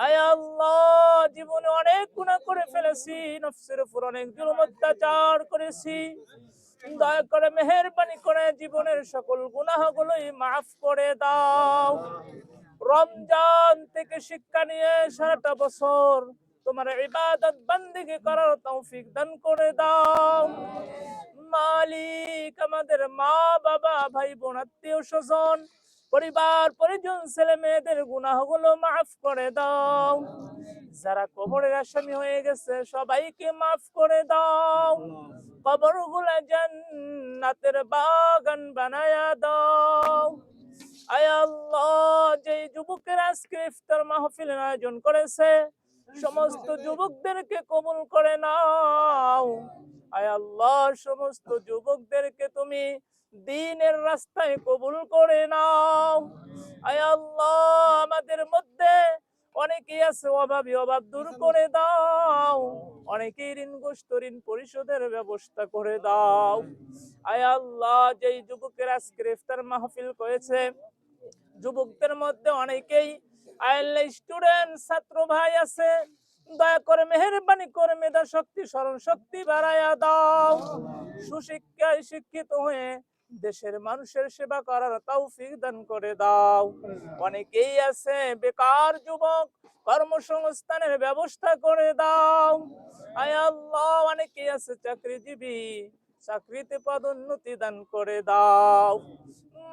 আল্লাহ, জীবনে অনেক গুনাহ করে ফেলেছি, নফসের উপর অনেক জুলুম, অত্যাচার করেছি। দয়া করে মেহেরবানি করে জীবনের সকল গুনাহগুলোই মাফ করে দাও। রমজান থেকে শিক্ষা নিয়ে সারাটা বছর তোমার ইবাদত বন্দিগি করার তৌফিক দান করে দাও। মালিক আমাদের মা, বাবা, ভাই, বোন, আত্মীয়, স্বজন পরিবার, পরিজন, ছেলে মেয়েদের গুনাহগুলো মাফ করে দাও। যারা কবরের আসামি হয়ে গেছে, সবাইকে মাফ করে দাও। কবরগুলা জান্নাতের বাগান বানায়া দাও। মাহফিলের আয়োজন করেছে, সমস্ত যুবকদেরকে কবুল করে নাও। আল্লাহ, সমস্ত যুবকদেরকে তুমি দিনের রাস্তায় কবুল করে নাও। আয় আল্লাহ, আমাদের মধ্যে অনেকেই আছে, অভাবী অভাব দূর করে দাও। অনেকেই ঋণগ্রস্ত ঋণ পরিশোধের ব্যবস্থা করে দাও। আয় আল্লাহ, যেই যুবকের ইফতার মাহফিল করেছে, যুবকদের মধ্যে অনেকেই আইএলএ স্টুডেন্ট, ছাত্র ভাই আছে দয়া করে মেহেরবানি করে মেধা শক্তি, স্মরণ শক্তি বাড়ায়া দাও। সুশিক্ষায় শিক্ষিত হয়ে দেশের মানুষের সেবা করার তৌফিক দান করে দাও। অনেকেই আছে বেকার যুবক, কর্মসংস্থানের ব্যবস্থা করে দাও। আয় আল্লাহ, অনেকেই আছে চাকরিজীবী, চাকরিতে পদোন্নতি দান করে দাও।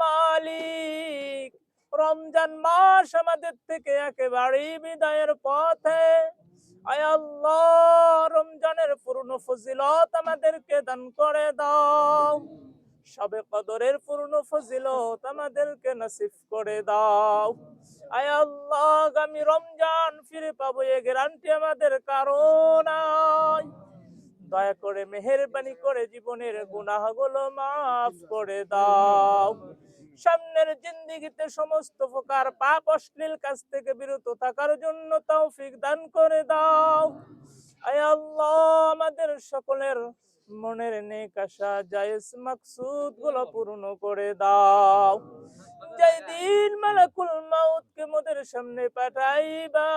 মালিক, রমজান মাস আমাদের থেকে একেবারেই বিদায়ের পথে। আল্লাহ, রমজানের পূর্ণ ফজিলত আমাদেরকে দান করে দাও। সবে কদরের পূর্ণ ফজিলত আমাদেরকে নসিব করে দাও। আয় আল্লাহ, আগামী রমজান ফিরে পাবো এ গ্যারান্টি আমাদের কারণ দয়া করে মেহেরবানি করে জীবনের গুনাহগুলো মাফ করে দাও। সামনের জিন্দিগিতে সমস্ত প্রকার পাপ অশ্লীল কাজ থেকে বিরত থাকার জন্য তৌফিক দান করে দাও। আয় আল্লাহ, আমাদের সকলের মনের নেক আশা, জায়েজ মাকসুদগুলো পূর্ণ করে দাও। যেই দিন মালাকুল মাউতকে মোদের সামনে পাঠাইবা,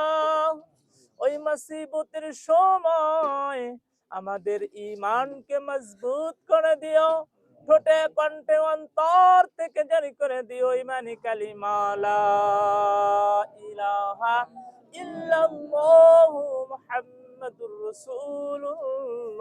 ওই মাসিবতের সময় আমাদের ইমানকে মজবুত করে দিও ঠোঁটে কণ্ঠে অন্তর থেকে জারি করে দিও, ইমানি কালিমালা ইলাহা ইল্লাল্লাহু মুহাম্মাদুর রাসূলুল্লাহ.